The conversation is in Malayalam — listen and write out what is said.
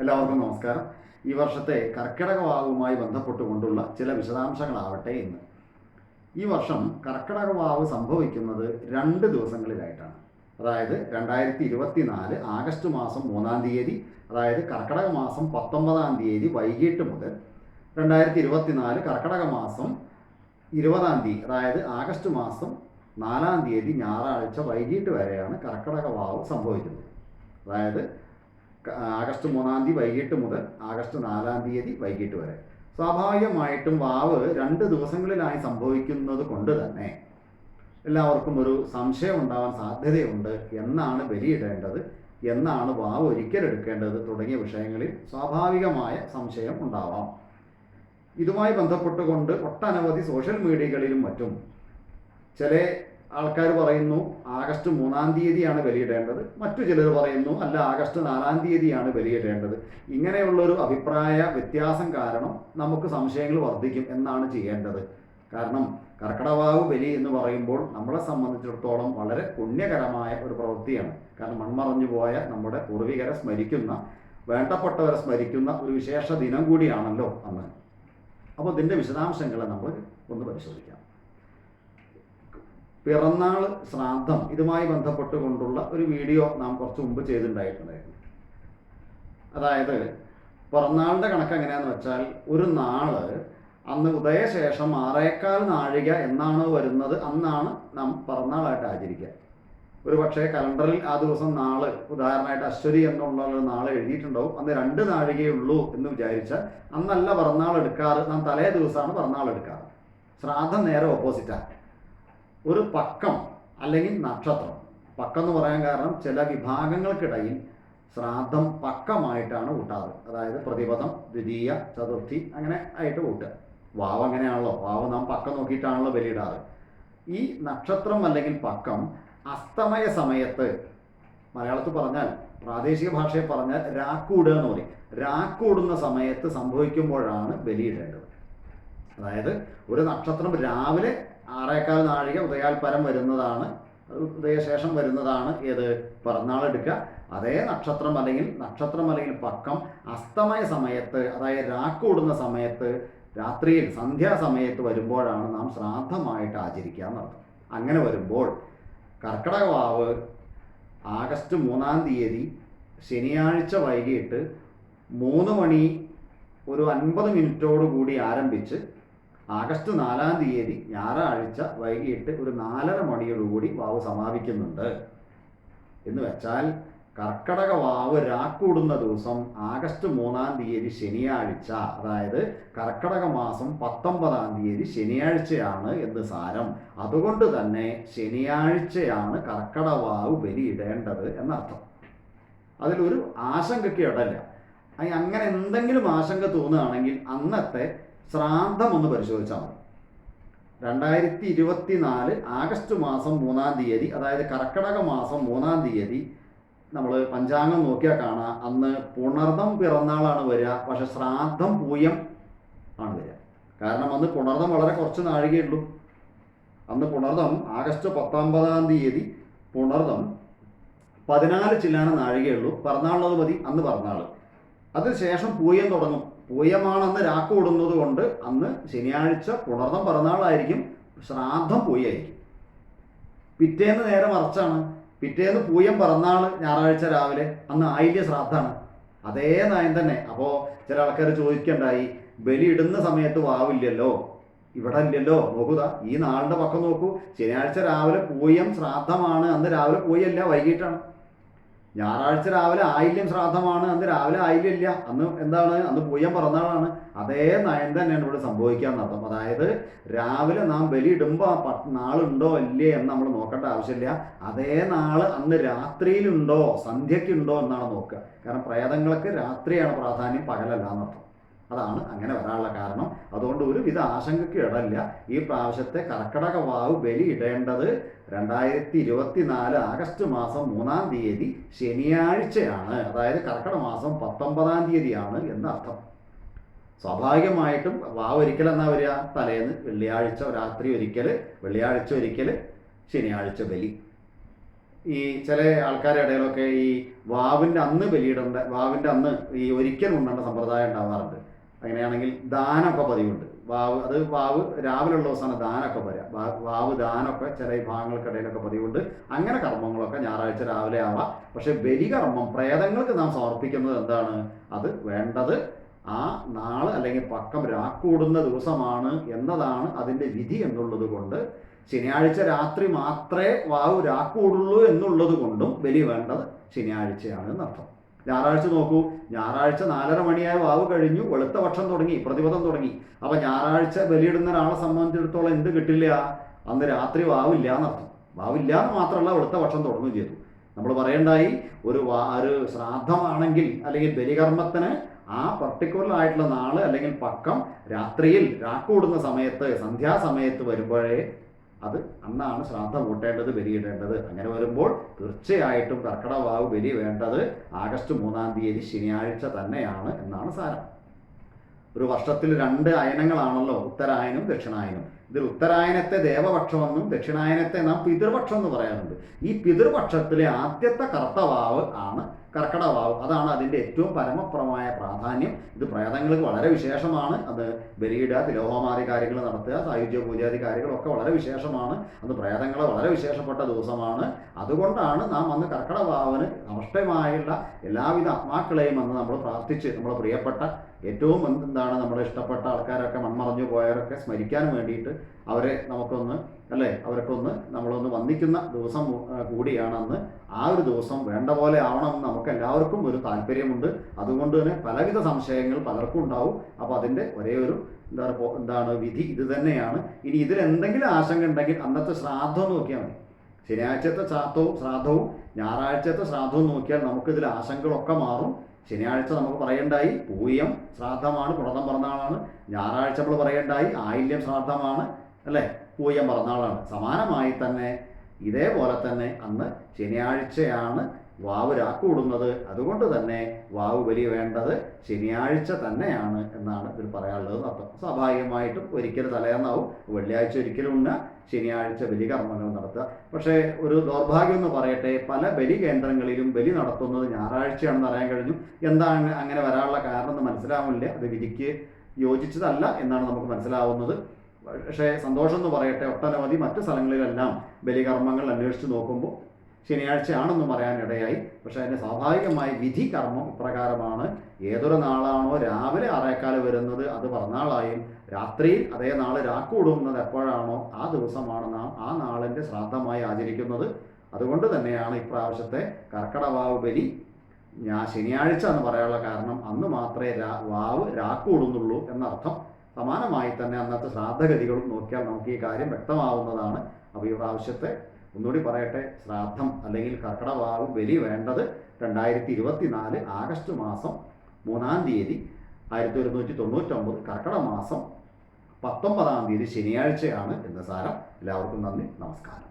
എല്ലാവർക്കും നമസ്കാരം. ഈ വർഷത്തെ കർക്കിടക വാവുമായി ബന്ധപ്പെട്ടുകൊണ്ടുള്ള ചില വിശദാംശങ്ങളാവട്ടെ ഇന്ന്. ഈ വർഷം കർക്കിടക വാവ് സംഭവിക്കുന്നത് രണ്ട് ദിവസങ്ങളിലായിട്ടാണ്. അതായത് രണ്ടായിരത്തി ഇരുപത്തി നാല് ആഗസ്റ്റ് മാസം മൂന്നാം തീയതി അതായത് കർക്കിടക മാസം പത്തൊമ്പതാം തീയതി വൈകിട്ട് മുതൽ രണ്ടായിരത്തി ഇരുപത്തി നാല് കർക്കിടക മാസം ഇരുപതാം തീയതി അതായത് ആഗസ്റ്റ് മാസം നാലാം തീയതി ഞായറാഴ്ച വൈകിട്ട് വരെയാണ് കർക്കിടക വാവ് സംഭവിക്കുന്നത്. അതായത് ആഗസ്റ്റ് മൂന്നാം തീയതി വൈകിട്ട് മുതൽ ആഗസ്റ്റ് നാലാം തീയതി വൈകിട്ട് വരെ. സ്വാഭാവികമായിട്ടും വാവ് രണ്ട് ദിവസങ്ങളിലായി സംഭവിക്കുന്നത് കൊണ്ട് തന്നെ എല്ലാവർക്കും ഒരു സംശയം ഉണ്ടാവാൻ സാധ്യതയുണ്ട് എന്നാണ് ബലിയിടേണ്ടത് എന്നാണ് വാവ് ഒരിക്കൽ എടുക്കേണ്ടത് തുടങ്ങിയ വിഷയങ്ങളിൽ സ്വാഭാവികമായ സംശയം ഉണ്ടാവാം. ഇതുമായി ബന്ധപ്പെട്ടുകൊണ്ട് ഒട്ടനവധി സോഷ്യൽ മീഡിയകളിലും മറ്റും ചില ആൾക്കാർ പറയുന്നു ആഗസ്റ്റ് മൂന്നാം തീയതിയാണ് ബലിയിടേണ്ടത്. മറ്റു ചിലർ പറയുന്നു അല്ല ആഗസ്റ്റ് നാലാം തീയതിയാണ് ബലിയിടേണ്ടത്. ഇങ്ങനെയുള്ളൊരു അഭിപ്രായ വ്യത്യാസം കാരണം നമുക്ക് സംശയങ്ങൾ വർദ്ധിക്കും എന്നാണ് ചെയ്യേണ്ടത്. കാരണം കർക്കടവാവ് ബലി എന്ന് പറയുമ്പോൾ നമ്മളെ സംബന്ധിച്ചിടത്തോളം വളരെ പുണ്യകരമായ ഒരു പ്രവൃത്തിയാണ്. കാരണം മൺമറഞ്ഞു പോയ നമ്മുടെ പൂർവികരെ സ്മരിക്കുന്ന വേണ്ടപ്പെട്ടവരെ സ്മരിക്കുന്ന ഒരു വിശേഷ ദിനം കൂടിയാണല്ലോ അന്ന്. അപ്പോൾ ഇതിന്റെ വിശദാംശങ്ങളെ നമ്മൾ ഒന്ന് പരിശോധിക്കാം. പിറന്നാൾ ശ്രാദ്ധം ഇതുമായി ബന്ധപ്പെട്ടുകൊണ്ടുള്ള ഒരു വീഡിയോ നാം കുറച്ച് മുമ്പ് ചെയ്തിട്ടുണ്ടായിട്ടുണ്ടായിരുന്നു. അതായത് പിറന്നാളിന്റെ കണക്ക് എങ്ങനെയാന്ന് വെച്ചാൽ ഒരു നാൾ അന്ന് ഉദയശേഷം ആറേക്കാൽ നാഴിക എന്നാണ് വരുന്നത് അന്നാണ് നാം പിറന്നാളായിട്ട് ആചരിക്കുക. ഒരു പക്ഷേ കലണ്ടറിൽ ആ ദിവസം നാൾ ഉദാഹരണമായിട്ട് അശ്വതി എന്നുള്ള ഒരു നാൾ എഴുതിയിട്ടുണ്ടാവും. അന്ന് രണ്ട് നാഴികയേ ഉള്ളൂ എന്ന് വിചാരിച്ചാൽ അന്നല്ല പിറന്നാൾ എടുക്കാറ് നാം തലേ ദിവസമാണ് പിറന്നാൾ എടുക്കാറ്. ശ്രാദ്ധം നേരെ ഓപ്പോസിറ്റാണ് ഒരു പക്കം അല്ലെങ്കിൽ നക്ഷത്രം. പക്കം എന്ന് പറയാൻ കാരണം ചില വിഭാഗങ്ങൾക്കിടയിൽ ശ്രാദ്ധം പക്കമായിട്ടാണ് കൂട്ടാറ് അതായത് പ്രതിപദം ദ്വിതീയ ചതുർത്ഥി അങ്ങനെ ആയിട്ട് കൂട്ടുക വാവ് അങ്ങനെയാണല്ലോ. വാവ് നാം പക്കം നോക്കിയിട്ടാണല്ലോ ബലിയിടാറ്. ഈ നക്ഷത്രം അല്ലെങ്കിൽ പക്കം അസ്തമയ സമയത്ത് മലയാളത്തിൽ പറഞ്ഞാൽ പ്രാദേശിക ഭാഷയിൽ പറഞ്ഞാൽ രാക്കൂടുക എന്ന് പറയും. രാക്കൂടുന്ന സമയത്ത് സംഭവിക്കുമ്പോഴാണ് ബലിയിടേണ്ടത്. അതായത് ഒരു നക്ഷത്രം രാവിലെ ആറേക്കാൽ നാഴിക ഉദയാൽ പരം വരുന്നതാണ് ഉദയശേഷം വരുന്നതാണ് ഏത്? പിറന്നാളെടുക്കുക അതേ നക്ഷത്രം അല്ലെങ്കിൽ നക്ഷത്രം അല്ലെങ്കിൽ പക്കം അസ്തമയ സമയത്ത് അതായത് രാക്കൂടുന്ന സമയത്ത് രാത്രിയിൽ സന്ധ്യാസമയത്ത് വരുമ്പോഴാണ് നാം ശ്രാദ്ധമായിട്ട് ആചരിക്കുക എന്നർത്ഥം അങ്ങനെ വരുമ്പോൾ കർക്കിടക വാവ് ആഗസ്റ്റ് മൂന്നാം തീയതി ശനിയാഴ്ച വൈകിട്ട് മൂന്ന് മണി ഒരു അൻപത് മിനിറ്റോടു കൂടി ആരംഭിച്ച് ആഗസ്റ്റ് നാലാം തീയതി ഞായറാഴ്ച വൈകിട്ട് ഒരു നാലര മണിയോടുകൂടി വാവ് സമാപിക്കുന്നുണ്ട്. എന്ന് വെച്ചാൽ കർക്കടക വാവ് രാക്കൂടുന്ന ദിവസം ആഗസ്റ്റ് മൂന്നാം തീയതി ശനിയാഴ്ച അതായത് കർക്കടക മാസം പത്തൊമ്പതാം തീയതി ശനിയാഴ്ചയാണ് എന്ന് സാരം. അതുകൊണ്ട് തന്നെ ശനിയാഴ്ചയാണ് കർക്കടവാവ് ബലിയിടേണ്ടത് എന്നർത്ഥം. അതിലൊരു ആശങ്കയ്ക്ക് ഇടല്ല അങ്ങനെ എന്തെങ്കിലും ആശങ്ക തോന്നുകയാണെങ്കിൽ അന്നത്തെ ശ്രാദ്ധം ഒന്ന് പരിശോധിച്ചാൽ മതി. രണ്ടായിരത്തി ഇരുപത്തി നാല് ആഗസ്റ്റ് മാസം മൂന്നാം തീയതി അതായത് കർക്കിടക മാസം മൂന്നാം തീയതി നമ്മൾ പഞ്ചാംഗം നോക്കിയാൽ കാണാം. അന്ന് പുണർദം പിറന്നാളാണ് വരിക. പക്ഷെ ശ്രാദ്ധം പൂയം ആണ് വരിക. കാരണം അന്ന് പുണർദം വളരെ കുറച്ച് നാഴികയുള്ളൂ അന്ന് പുണർദം ആഗസ്റ്റ് പത്തൊമ്പതാം തീയതി പുണർദം പതിനാല് ചില്ലാന നാഴികയുള്ളൂ പിറന്നാളുള്ളത് മതി അന്ന് പിറന്നാൾ അതിനുശേഷം പൂയം തുടങ്ങും. പൂയമാണ് അന്ന് രാക്ക് വിടുന്നത് കൊണ്ട് അന്ന് ശനിയാഴ്ച പുണർന്നം പിറന്നാളായിരിക്കും ശ്രാദ്ധം പൂയായിരിക്കും. പിറ്റേന്ന് നേരെ മറച്ചാണ്. പിറ്റേന്ന് പൂയം പിറന്നാൾ ഞായറാഴ്ച രാവിലെ അന്ന് ആയില്യ ശ്രാദ്ധാണ് അതേ നയം തന്നെ. അപ്പോൾ ചില ആൾക്കാർ ചോദിക്കണ്ടായി ബലി ഇടുന്ന സമയത്ത് വാവില്ലല്ലോ? ഇവിടെ ഇല്ലല്ലോ നോക്കുക ഈ നാളിന്റെ പക്കം നോക്കൂ. ശനിയാഴ്ച രാവിലെ പൂയം ശ്രാദ്ധമാണ്. അന്ന് രാവിലെ പൂയല്ല വൈകിട്ടാണ്. ഞായറാഴ്ച രാവിലെ ആയില്യം ശ്രാദ്ധമാണ് അന്ന് രാവിലെ ആയില്യം ഇല്ല അന്ന് എന്താണ്? അന്ന് പൂയം പിറന്നാളാണ് അതേ നയം തന്നെയാണ് ഇവിടെ സംഭവിക്കാൻ നടത്തും അതായത് രാവിലെ നാം ബലിയിടുമ്പോൾ ആ നാളുണ്ടോ ഇല്ലേ എന്ന് നമ്മൾ നോക്കേണ്ട ആവശ്യമില്ല. അതേ നാൾ അന്ന് രാത്രിയിലുണ്ടോ സന്ധ്യയ്ക്കുണ്ടോ എന്നാണ് നോക്കുക. കാരണം പ്രേതങ്ങൾക്ക് രാത്രിയാണ് പ്രാധാന്യം പകലല്ല എന്നർത്ഥം അതാണ് അങ്ങനെ വരാനുള്ള കാരണം. അതുകൊണ്ട് ഒരുവിധ ആശങ്കയ്ക്ക് ഇടല്ല ഈ പ്രാവശ്യത്തെ കർക്കടക വാവ് ബലി ഇടേണ്ടത് രണ്ടായിരത്തി ഇരുപത്തി നാല് ആഗസ്റ്റ് മാസം മൂന്നാം തീയതി ശനിയാഴ്ചയാണ്. അതായത് കർക്കട മാസം പത്തൊമ്പതാം തീയതിയാണ് എന്ന് അർത്ഥം. സ്വാഭാവികമായിട്ടും വാവ് ഒരിക്കൽ എന്നാ വരിക? തലേന്ന് വെള്ളിയാഴ്ച രാത്രി ഒരിക്കൽ വെള്ളിയാഴ്ച ഒരിക്കൽ ശനിയാഴ്ച ബലി. ഈ ചില ആൾക്കാരുടെ ഇടയിലൊക്കെ ഈ വാവിന്റെ അന്ന് ബലിയിടേണ്ട വാവിന്റെ അന്ന് ഈ ഒരിക്കൽ ഉണ്ടേണ്ട സമ്പ്രദായം ഉണ്ടാവാറുണ്ട്. അങ്ങനെയാണെങ്കിൽ ദാനമൊക്കെ പതിവുണ്ട്. വാവ് അത് വാവ് രാവിലെ ഉള്ള ദിവസമാണ് ദാനമൊക്കെ വരിക. വാവ് ദാനമൊക്കെ ചില വിഭാഗങ്ങൾക്കിടയിലൊക്കെ പതിവുണ്ട്. അങ്ങനെ കർമ്മങ്ങളൊക്കെ ഞായറാഴ്ച രാവിലെ ആവാം. പക്ഷെ ബലികർമ്മം പ്രേതങ്ങൾക്ക് നാം സമർപ്പിക്കുന്നത് എന്താണ്? അത് വേണ്ടത് ആ നാൾ അല്ലെങ്കിൽ പക്കം രാക്കൂടുന്ന ദിവസമാണ് എന്നതാണ് അതിന്റെ വിധി എന്നുള്ളത് കൊണ്ട് ശനിയാഴ്ച രാത്രി മാത്രമേ വാവ് രാക്കൂടുള്ളൂ എന്നുള്ളത് കൊണ്ടും ബലി വേണ്ടത് ശനിയാഴ്ചയാണ് എന്നർത്ഥം. ഞായറാഴ്ച നോക്കൂ. ഞായറാഴ്ച നാലര മണിയായ വാവ് കഴിഞ്ഞു. വെളുത്ത പക്ഷം തുടങ്ങി. പ്രതിപദം തുടങ്ങി. അപ്പൊ ഞായറാഴ്ച ബലിയിടുന്ന ഒരാളെ സംബന്ധിച്ചിടത്തോളം എന്ത് കിട്ടില്ല? അന്ന് രാത്രി വാവില്ല എന്നർത്ഥം വാവില്ല എന്ന് മാത്രമല്ല വെളുത്ത പക്ഷം തുടങ്ങുകയും ചെയ്തു. നമ്മൾ പറയണ്ടായി ഒരു വാ ഒരു ശ്രാദ്ധമാണെങ്കിൽ അല്ലെങ്കിൽ ബലികർമ്മത്തിന് ആ പർട്ടിക്കുലർ ആയിട്ടുള്ള നാൾ അല്ലെങ്കിൽ പക്കം രാത്രിയിൽ രാക്കൂടുന്ന സമയത്ത് സന്ധ്യാസമയത്ത് വരുമ്പോഴേ അത് അന്നാണ് ശ്രാദ്ധം കൂട്ടേണ്ടത് ബലിയിടേണ്ടത് അങ്ങനെ വരുമ്പോൾ തീർച്ചയായിട്ടും കർക്കിടവാവ് ബലി വേണ്ടത് ആഗസ്റ്റ് മൂന്നാം തീയതി ശനിയാഴ്ച തന്നെയാണ് എന്നാണ് സാരം. ഒരു വർഷത്തിൽ രണ്ട് അയനങ്ങളാണല്ലോ ഉത്തരായനും ദക്ഷിണായനും. ഇതിൽ ഉത്തരായനത്തെ ദേവപക്ഷമെന്നും ദക്ഷിണായനത്തെ നാം പിതൃപക്ഷം എന്ന് പറയാറുണ്ട്. ഈ പിതൃപക്ഷത്തിലെ ആദ്യത്തെ കർത്തവാവ് ആണ് കർക്കടവാവ് അതാണ് അതിന്റെ ഏറ്റവും പരമപ്രമായ പ്രാധാന്യം. ഇത് പ്രേതങ്ങൾക്ക് വളരെ വിശേഷമാണ്. അത് ബലിയിടുക തിലോഹമാതി കാര്യങ്ങൾ നടത്തുക സായുജ്യ പൂജാതി കാര്യങ്ങളൊക്കെ വളരെ വിശേഷമാണ്. അന്ന് പ്രേതങ്ങളെ വളരെ വിശേഷപ്പെട്ട ദിവസമാണ്. അതുകൊണ്ടാണ് നാം അന്ന് കർക്കടവാവിന് അവഷ്ടമായുള്ള എല്ലാവിധ ആത്മാക്കളെയും അന്ന് നമ്മൾ പ്രാർത്ഥിച്ച് നമ്മുടെ പ്രിയപ്പെട്ട ഏറ്റവും എന്താണ് നമ്മുടെ ഇഷ്ടപ്പെട്ട ആൾക്കാരൊക്കെ മൺമറഞ്ഞു പോയവരൊക്കെ സ്മരിക്കാൻ വേണ്ടിയിട്ട് അവരെ നമുക്കൊന്ന് അല്ലേ? അവരൊക്കെ ഒന്ന് നമ്മളൊന്ന് വന്ദിക്കുന്ന ദിവസം കൂടിയാണെന്ന് ആ ഒരു ദിവസം വേണ്ട പോലെ ആവണമെന്ന് നമുക്ക് എല്ലാവർക്കും ഒരു താല്പര്യമുണ്ട്. അതുകൊണ്ട് തന്നെ പലവിധ സംശയങ്ങൾ പലർക്കും ഉണ്ടാവും. അപ്പോൾ അതിന്റെ ഒരേ ഒരു എന്താ പറയുക എന്താണ് വിധി ഇത് തന്നെയാണ്. ഇനി ഇതിലെന്തെങ്കിലും ആശങ്ക ഉണ്ടെങ്കിൽ അന്നത്തെ ശ്രാദ്ധം നോക്കിയാൽ മതി. ശനിയാഴ്ചത്തെ ശ്രാദ്ധവും ശ്രാദ്ധവും ഞായറാഴ്ചത്തെ ശ്രാദ്ധവും നോക്കിയാൽ നമുക്കിതിൽ ആശങ്കകളൊക്കെ മാറും. ശനിയാഴ്ച നമുക്ക് പറയേണ്ടായി പൂയം ശ്രാദ്ധമാണ് പുണർന്നം പിറന്നാളാണ് ഞായറാഴ്ച നമ്മൾ പറയേണ്ടായി ആയില്യം ശ്രാദ്ധമാണ് അല്ലേ? പൂയം പിറന്നാളാണ് സമാനമായി തന്നെ ഇതേപോലെ തന്നെ അന്ന് ശനിയാഴ്ചയാണ് വാവ് രാക്കൂടുന്നത് അതുകൊണ്ട് തന്നെ വാവ് ബലി വേണ്ടത് ശനിയാഴ്ച തന്നെയാണ് എന്നാണ് ഇതിൽ പറയാനുള്ളത് അർത്ഥം. സ്വാഭാവികമായിട്ടും ഒരിക്കൽ തലേന്നാവും വെള്ളിയാഴ്ച ഒരിക്കലും ഉണ്ട് ശനിയാഴ്ച ബലി കർമ്മങ്ങൾ നടത്തുക. പക്ഷേ ഒരു ദൗർഭാഗ്യം എന്ന് പറയട്ടെ പല ബലി കേന്ദ്രങ്ങളിലും ബലി നടത്തുന്നത് ഞായറാഴ്ചയാണെന്ന് അറിയാൻ കഴിഞ്ഞു. എന്താണ് അങ്ങനെ വരാനുള്ള കാരണം എന്ന് മനസ്സിലാവില്ല. അത് വിധിക്ക് യോജിച്ചതല്ല എന്നാണ് നമുക്ക് മനസ്സിലാവുന്നത്. പക്ഷേ സന്തോഷം എന്ന് പറയട്ടെ ഒട്ടനവധി മറ്റു സ്ഥലങ്ങളിലെല്ലാം ബലികർമ്മങ്ങൾ അന്വേഷിച്ച് നോക്കുമ്പോൾ ശനിയാഴ്ചയാണെന്ന് പറയാനിടയായി. പക്ഷേ അതിന്റെ സ്വാഭാവികമായി വിധി കർമ്മം ഇപ്രകാരമാണ്. ഏതൊരു നാളാണോ രാവിലെ ആറേക്കാൽ വരുന്നത് അത് പറന്നാളായും രാത്രിയിൽ അതേ നാൾ രാക്കൂടുന്നത് എപ്പോഴാണോ ആ ദിവസമാണ് നാം ആ നാളിന്റെ ശ്രാദ്ധമായി ആചരിക്കുന്നത്. അതുകൊണ്ട് തന്നെയാണ് ഇപ്രാവശ്യത്തെ കർക്കടവാവ് ബലി ഞാൻ ശനിയാഴ്ച എന്ന് പറയാനുള്ള കാരണം. അന്ന് മാത്രമേ രാ വാവ് രാക്കൂടുന്നുള്ളൂ എന്നർത്ഥം. സമാനമായി തന്നെ അന്നത്തെ ശ്രാദ്ധഗതികളും നോക്കിയാൽ നമുക്ക് ഈ കാര്യം വ്യക്തമാവുന്നതാണ്. അപ്പോൾ ഈ പ്രാവശ്യത്തെ ഒന്നുകൂടി പറയട്ടെ ശ്രാദ്ധം അല്ലെങ്കിൽ കർക്കടവാവ് ബലി വേണ്ടത് രണ്ടായിരത്തി ഇരുപത്തി നാല് ആഗസ്റ്റ് മാസം മൂന്നാം തീയതി ആയിരത്തി ഒരുന്നൂറ്റി തൊണ്ണൂറ്റൊമ്പത് കർക്കട മാസം പത്തൊമ്പതാം തീയതി ശനിയാഴ്ചയാണ് എന്ന് സാരം. എല്ലാവർക്കും നന്ദി നമസ്കാരം.